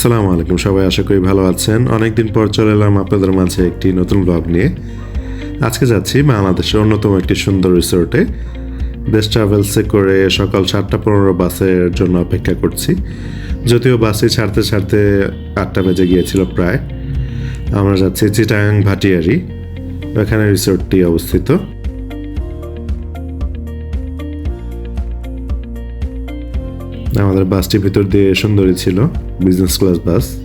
আসসালামু আলাইকুম, সবাই আশা করি ভালো আছেন। অনেকদিন পর চলে এলাম আপনাদের মাঝে একটি নতুন ব্লগ নিয়ে। আজকে যাচ্ছি বাংলাদেশের অন্যতম একটি সুন্দর রিসোর্টে বেস্ট ট্রাভেলসে করে সকাল সাতটা পনেরো বাসের জন্য অপেক্ষা করছি। যদিও বাসে ছাড়তে ছাড়তে আটটা বেজে গিয়েছিল প্রায়। আমরা যাচ্ছি চিটাং ভাটিয়ারি। এখানে রিসোর্টটি অবস্থিত। আমাদের বাসটি ভিতর দিয়ে সুন্দরী ছিল বিজনেস ক্লাস বাস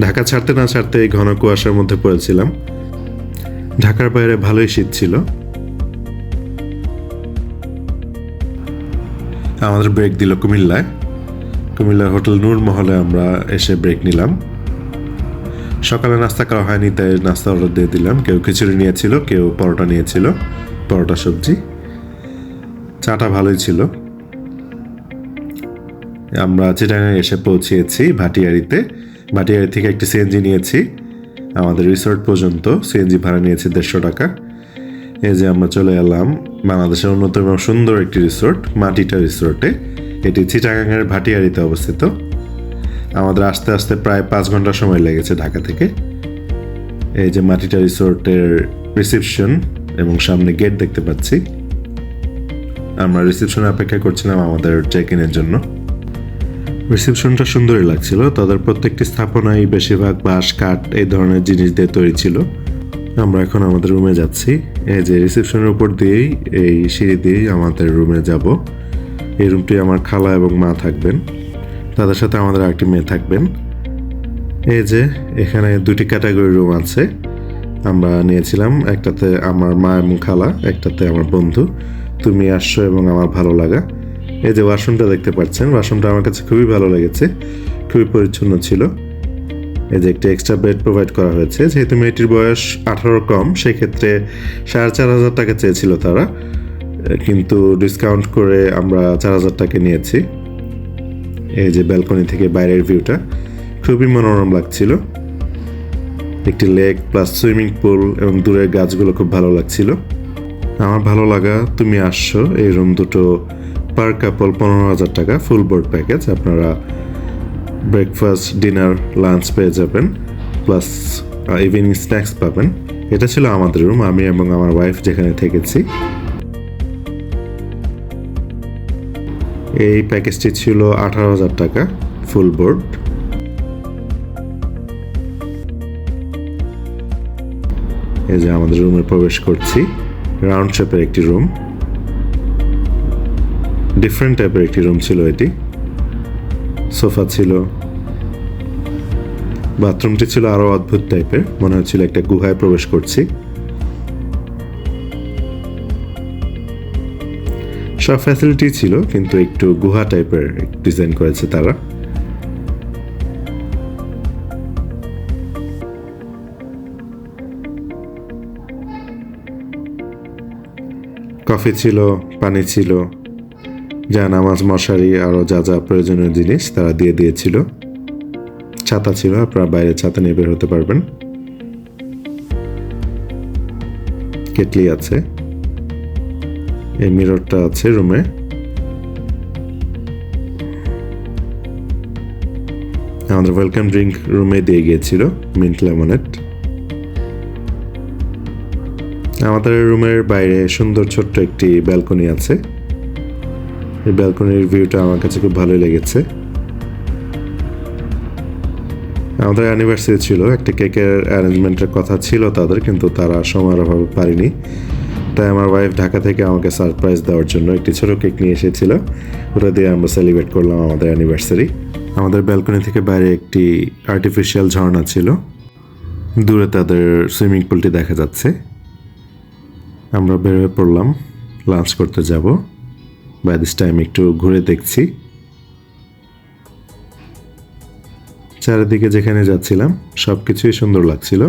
ঢাকা ছাড়তে না ছাড়তে এই ঘন কুয়াশার মধ্যে পড়েছিলাম। ঢাকার বাইরে ভালোই শীত ছিল। আমাদের ব্রেক দিল কুমিল্লায়। কুমিল্লার হোটেল নূর মহলে আমরা এসে ব্রেক নিলাম। সকালে নাস্তা করা হয়নি, তাই নাস্তা অর্ডার দিয়ে দিলাম। কেউ খিচুড়ি নিয়েছিল, কেউ পরোটা নিয়েছিল, পরোটা সবজি। চাটা ভালোই ছিল। আমরা চিটাগাং এসে পৌঁছিয়েছি ভাটিয়ারিতে ভাটিয়ারি থেকে একটি সিএনজি নিয়েছি। আমাদের রিসোর্ট পর্যন্ত সিএনজি ভাড়া নিয়েছি দেড়শো টাকা। এই যে আমরা চলে এলাম বাংলাদেশের অন্যতম সুন্দর একটি রিসোর্ট মাটিটা রিসোর্টে এটি চিটাগাঙের ভাটিয়ারিতে অবস্থিত। আমাদের আসতে আসতে প্রায় পাঁচ ঘণ্টা সময় লেগেছে ঢাকা থেকে। এই যে মাটিটা রিসোর্টের রিসেপশন এবং সামনে গেট দেখতে পাচ্ছি। আমরা রিসেপশনে অপেক্ষা করছিলাম আমাদের চেক ইনের জন্য। রিসেপশনটা সুন্দরই লাগছিল। তাদের প্রত্যেকটি স্থাপনাই বেশিরভাগ বাঁশ, কাঠ এই ধরনের জিনিস দিয়ে তৈরি ছিল। আমরা এখন আমাদের রুমে যাচ্ছি। এই যে রিসেপশনের উপর দিয়েই, এই সিঁড়ি দিয়েই আমাদের রুমে যাব। এই রুমটি আমার খালা এবং মা থাকবেন। তাদের সাথে আমাদের আরেকটি মেয়ে থাকবেন। এই যে এখানে দুটি ক্যাটাগরি রুম আছে। আমরা নিয়েছিলাম, একটাতে আমার মা এবং খালা, একটাতে আমার বন্ধু। তুমি আসছো এবং আমার ভালো লাগা। এই যে ওয়াশরুমটা দেখতে পাচ্ছেন ওয়াশরুমটা আমার কাছে খুবই ভালো লেগেছে, খুবই পরিচ্ছন্ন ছিল। এই যে একটি এক্সট্রা বেড প্রোভাইড করা হয়েছে, যেহেতু মেয়েটির বয়স আঠারো কম, সেক্ষেত্রে সাড়ে চার হাজার টাকা চেয়েছিল তারা, কিন্তু ডিসকাউন্ট করে আমরা চার হাজার টাকা নিয়েছি। এই যে ব্যালকনি থেকে বাইরের ভিউটা খুবই মনোরম লাগছিল। একটি লেক প্লাস সুইমিং পুল এবং দূরের গাছগুলো খুব ভালো লাগছিল। আমার ভালো লাগা, তুমি আসছো, এই রুম দুটো পার কাপল পনেরো হাজার টাকা, ফুল বোর্ড প্যাকেজ আপনারা ব্রেকফাস্ট ডিনার লাঞ্চ পেয়ে যাবেন প্লাস ইভিনিং স্ন্যাক্স পাবেন। এটা ছিল আমাদের রুম আমি এবং আমার ওয়াইফ যেখানে থেকেছি। এই প্যাকেজটি ছিল আঠারো হাজার টাকা ফুল বোর্ড এই যে আমাদের রুমে প্রবেশ করছি রাউন্ড শেপের একটি রুম ডিফারেন্ট টাইপের একটি রুম ছিল এটি। সোফা ছিল। বাথরুমটি ছিল আরও অদ্ভুত টাইপের মনে হচ্ছিল একটা গুহায় প্রবেশ করছি। সব ফ্যাসিলিটি ছিল, কিন্তু একটু গুহা টাইপের ডিজাইন করেছে তারা। কফি ছিল, পানি ছিল। যা নামাজ, মশারি আরও যা যা প্রয়োজনীয় জিনিস তারা দিয়ে দিয়েছিল। ছাতা ছিল, আপনারা বাইরে ছাতা নিয়ে বের হতে পারবেন। কেটলি আছে। এই মিররটা আছে রুমে। আমাদের ওয়েলকাম ড্রিঙ্ক রুমে দিয়ে গিয়েছিল মিন্ট লেমনেড আমাদের রুমের বাইরে সুন্দর ছোট্ট একটি ব্যালকনি আছে। এই ব্যালকনির ভিউটা আমার কাছে খুব ভালোই লেগেছে। আমাদের অ্যানিভার্সারি ছিল, একটা কেকের অ্যারেঞ্জমেন্টের কথা ছিল তাদের, কিন্তু তারা সময়ের অভাবে পারেনি। তাই আমার ওয়াইফ ঢাকা থেকে আমাকে সারপ্রাইজ দেওয়ার জন্য একটি ছোট কেক নিয়ে এসেছিল। ওটা দিয়ে আমরা সেলিব্রেট করলাম আমাদের অ্যানিভার্সারি আমাদের ব্যালকনি থেকে বাইরে একটি আর্টিফিশিয়াল ঝর্ণা ছিল। দূরে তাদের সুইমিং পুলটি দেখা যাচ্ছে। আমরা বেরোয় পড়লাম লাঞ্চ করতে যাব। বাই দিস টাইম একটু ঘুরে দেখছি। চারিদিকে যেখানে যাচ্ছিলাম সব কিছুই সুন্দর লাগছিল।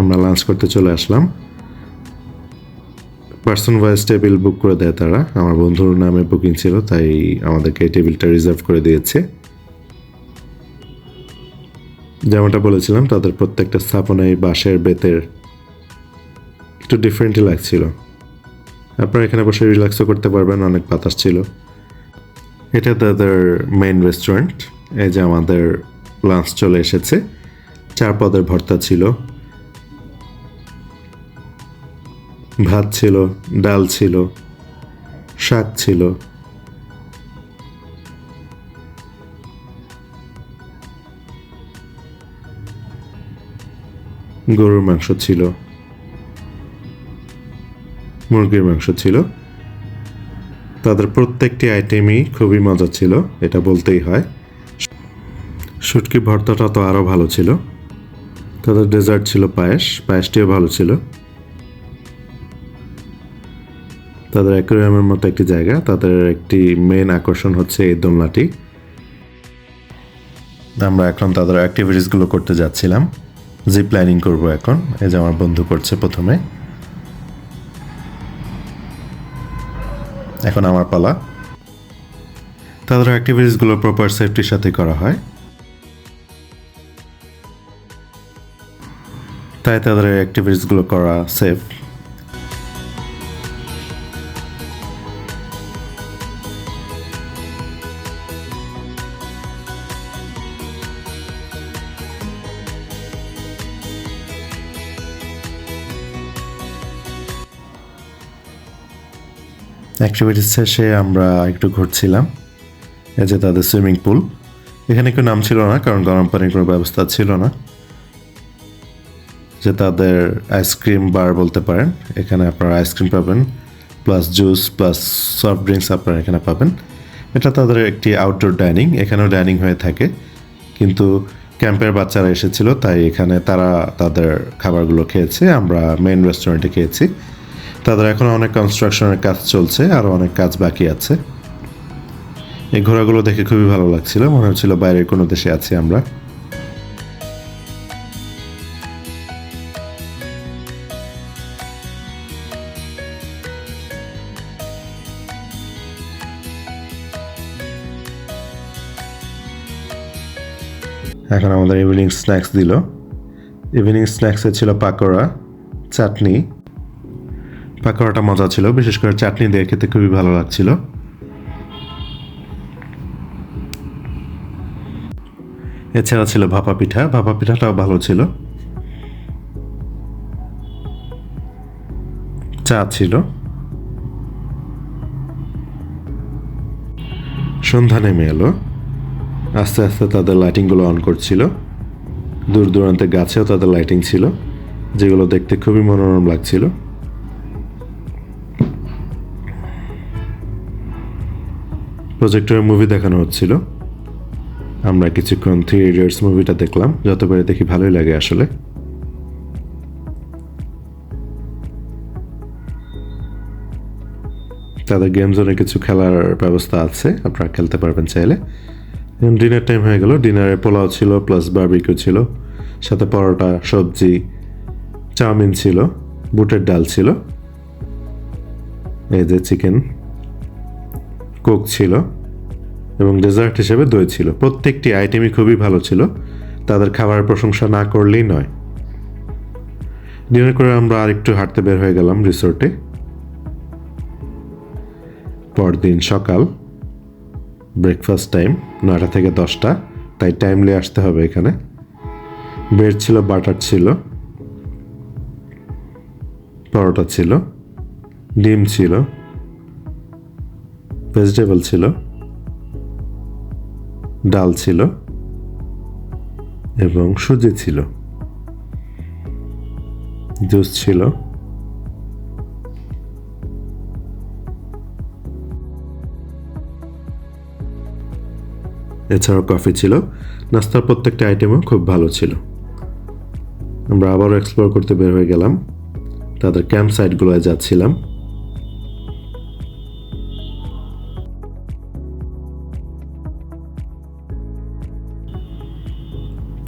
আমরা লাঞ্চ করতে চলে আসলাম। পার্সন ওয়াইজ টেবিল বুক করে দেয় তারা। আমার বন্ধুর নামে বুকিং ছিল, তাই আমাদেরকে টেবিলটা রিজার্ভ করে দিয়েছে। যেমনটা বলেছিলাম, তাদের প্রত্যেকটা স্থাপনায় বাঁশের বেতের একটু ডিফারেন্টই লাগছিল। আপনারা এখানে বসে রিল্যাক্সও করতে পারবেন, অনেক বাতাস ছিল। এটা তাদের মেইন রেস্টুরেন্ট এই যে আমাদের লাঞ্চ চলে এসেছে। চার পদের ভর্তা ছিল। ভাত ছিল, ডাল ছিল, শাক ছিল। গরুর মাংস ছিল। মুরগির মাংস ছিল। তাদের প্রত্যেকটি আইটেমই খুবই মজা ছিল, এটা বলতেই হয়। শুটকি ভর্তাটা তো আরও ভালো ছিল। তাদের ডেজার্ট ছিল পায়েস, পায়েসটিও ভালো ছিল। তাদের অ্যাকোরিয়ামের মতো একটি জায়গা, তাদের একটি মেন আকর্ষণ হচ্ছে এই দোলনাটি। আমরা এখন তাদের অ্যাক্টিভিটিসগুলো করতে যাচ্ছিলাম। জি প্ল্যানিং করব এখন। এই যে আমার বন্ধু করছে প্রথমে। এখন আমার পালা। তাদের অ্যাক্টিভিটিসগুলো প্রপার সেফটির সাথে করা হয়। তাই তাদের অ্যাক্টিভিটিসগুলো করা সেফ অ্যাক্টিভিটিস শেষে আমরা একটু ঘুরছিলাম, এই যে তাদের সুইমিং পুল। এখানে কেউ নাম ছিল না, কারণ গরম পানির কোনো ব্যবস্থা ছিল না। যে তাদের আইসক্রিম বার বলতে পারেন, এখানে আপনারা আইসক্রিম পাবেন plus juice plus soft drinks আপনারা এখানে পাবেন। এটা তাদের একটি আউটডোর ডাইনিং এখানেও ডাইনিং হয়ে থাকে। কিন্তু ক্যাম্পের বাচ্চারা এসেছিল, তাই এখানে তারা তাদের খাবারগুলো খেয়েছে, আমরা মেন রেস্টুরেন্টে খেয়েছি। তাদের এখন অনেক কনস্ট্রাকশনের কাজ চলছে আরও অনেক কাজ বাকি আছে। এই ঘোড়াগুলো দেখে খুবই ভালো লাগছিল, মনে হচ্ছিল বাইরের কোনো দেশে আছি আমরা। এখন আমাদের ইভিনিং স্ন্যাক্স দিল। ইভিনিং স্ন্যাক্সে ছিল পাকোড়া, চাটনি পাকোড়াটা মজা ছিল। বিশেষ করে চাটনি দিয়ে খেতে খুবই ভালো লাগছিল। এছাড়া ছিল ভাপা পিঠা। ভাপা পিঠাটাও ভালো ছিল। চা ছিল। সন্ধ্যা নেমে এলো। আস্তে আস্তে তাদের লাইটিংগুলো অন করছিল। দূর দূরান্তে গাছেও তাদের লাইটিং ছিল, যেগুলো দেখতে খুবই মনোরম লাগছিল। প্রজেক্টরে মুভি দেখানো হচ্ছিল। আমরা কিছুক্ষণ থ্রি ইডিয়টস মুভিটা দেখলাম। যতবারে দেখি ভালোই লাগে আসলে। তাদের গেম জোনে কিছু খেলার ব্যবস্থা আছে। আপনারা খেলতে পারবেন চাইলে। ডিনার টাইম হয়ে গেল। ডিনারে পোলাও ছিল প্লাস বার্বিকিউ ছিল। সাথে পরোটা, সবজি, চাউমিন ছিল, বুটের ডাল ছিল। এই যে চিকেন কোক ছিল এবং ডেজার্ট হিসেবে দই ছিল। প্রত্যেকটি আইটেমই খুবই ভালো ছিল। তাদের খাবারের প্রশংসা না করলেই নয়। ডিনার করে আমরা আরেকটু হাঁটতে বের হয়ে গেলাম রিসোর্টে। পরদিন সকাল ব্রেকফাস্ট টাইম নয়টা থেকে দশটা, তাই টাইমলি আসতে হবে এখানে। ব্রেড ছিল বাটার ছিল, পরোটা ছিল, ডিম ছিল ভেজিটেবল ছিল, ডাল ছিল এবং সুজি ছিল। জুস ছিল। এছাড়াও কফি ছিল। নাস্তার প্রত্যেকটা আইটেমও খুব ভালো ছিল। আমরা আবারও এক্সপ্লোর করতে বের হয়ে গেলাম। তাদের ক্যাম্প সাইটগুলোয় যাচ্ছিলাম।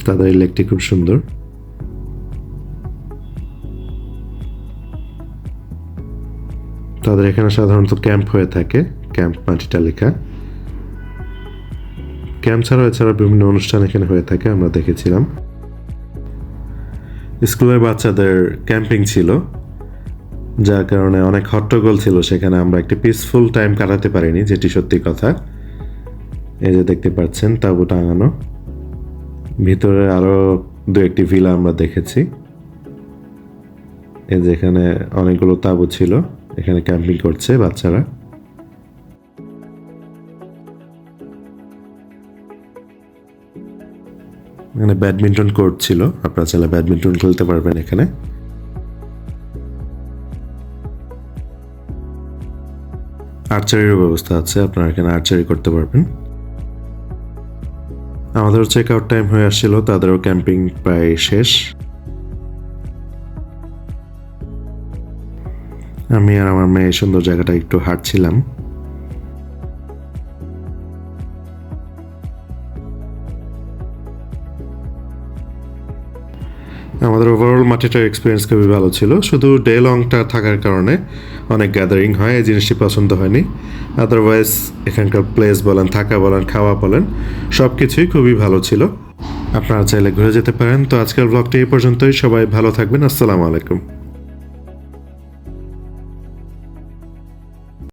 তাদের ইলেকট্রিক খুব সুন্দর। তাদের এখানে সাধারণত ক্যাম্প হয়ে থাকে ক্যাম্প মাটিটা লেখা। ক্যাম্প ছাড়াও এছাড়া বিভিন্ন অনুষ্ঠান এখানে হয়ে থাকে, আমরা দেখেছিলাম। স্কুলের বাচ্চাদের ক্যাম্পিং ছিল, যার কারণে অনেক হট্টগোল ছিল, সেখানে আমরা একটি পিসফুল টাইম কাটাতে পারিনি, যেটি সত্যি কথা। এই যে দেখতে পাচ্ছেন, তাঁবু টাঙানো। ভিতরে আরও দু একটি ভিলা আমরা দেখেছি। এই যে এখানে অনেকগুলো তাঁবু ছিল, এখানে ক্যাম্পিং করছে বাচ্চারা। এখানে ব্যাডমিন্টন কোর্ট ছিল, আপনারা চাইলে ব্যাডমিন্টন খেলতে পারবেন এখানে। আর্চারিরও ব্যবস্থা আছে, আপনারা এখানে আর্চারি করতে পারবেন। আমাদেরও চেক আউট টাইম হয়ে আসছিল, তাদেরও ক্যাম্পিং প্রায় শেষ। আমি আর আমার মেয়ে সুন্দর জায়গাটা একটু হাঁটছিলাম। আমাদের ওভারঅল মাটিটার এক্সপিরিয়েন্স খুবই ভালো ছিল। শুধু ডে লংটা থাকার কারণে অনেক গ্যাদারিং হয়, এই জিনিসটি পছন্দ হয়নি। আদারওয়াইজ এখানকার প্লেস বলেন, থাকা বলেন, খাওয়া বলেন সব কিছুই খুবই ভালো ছিল। আপনারা চাইলে ঘুরে যেতে পারেন। তো আজকের ব্লগটি এই পর্যন্তই। সবাই ভালো থাকবেন। আসসালামু আলাইকুম।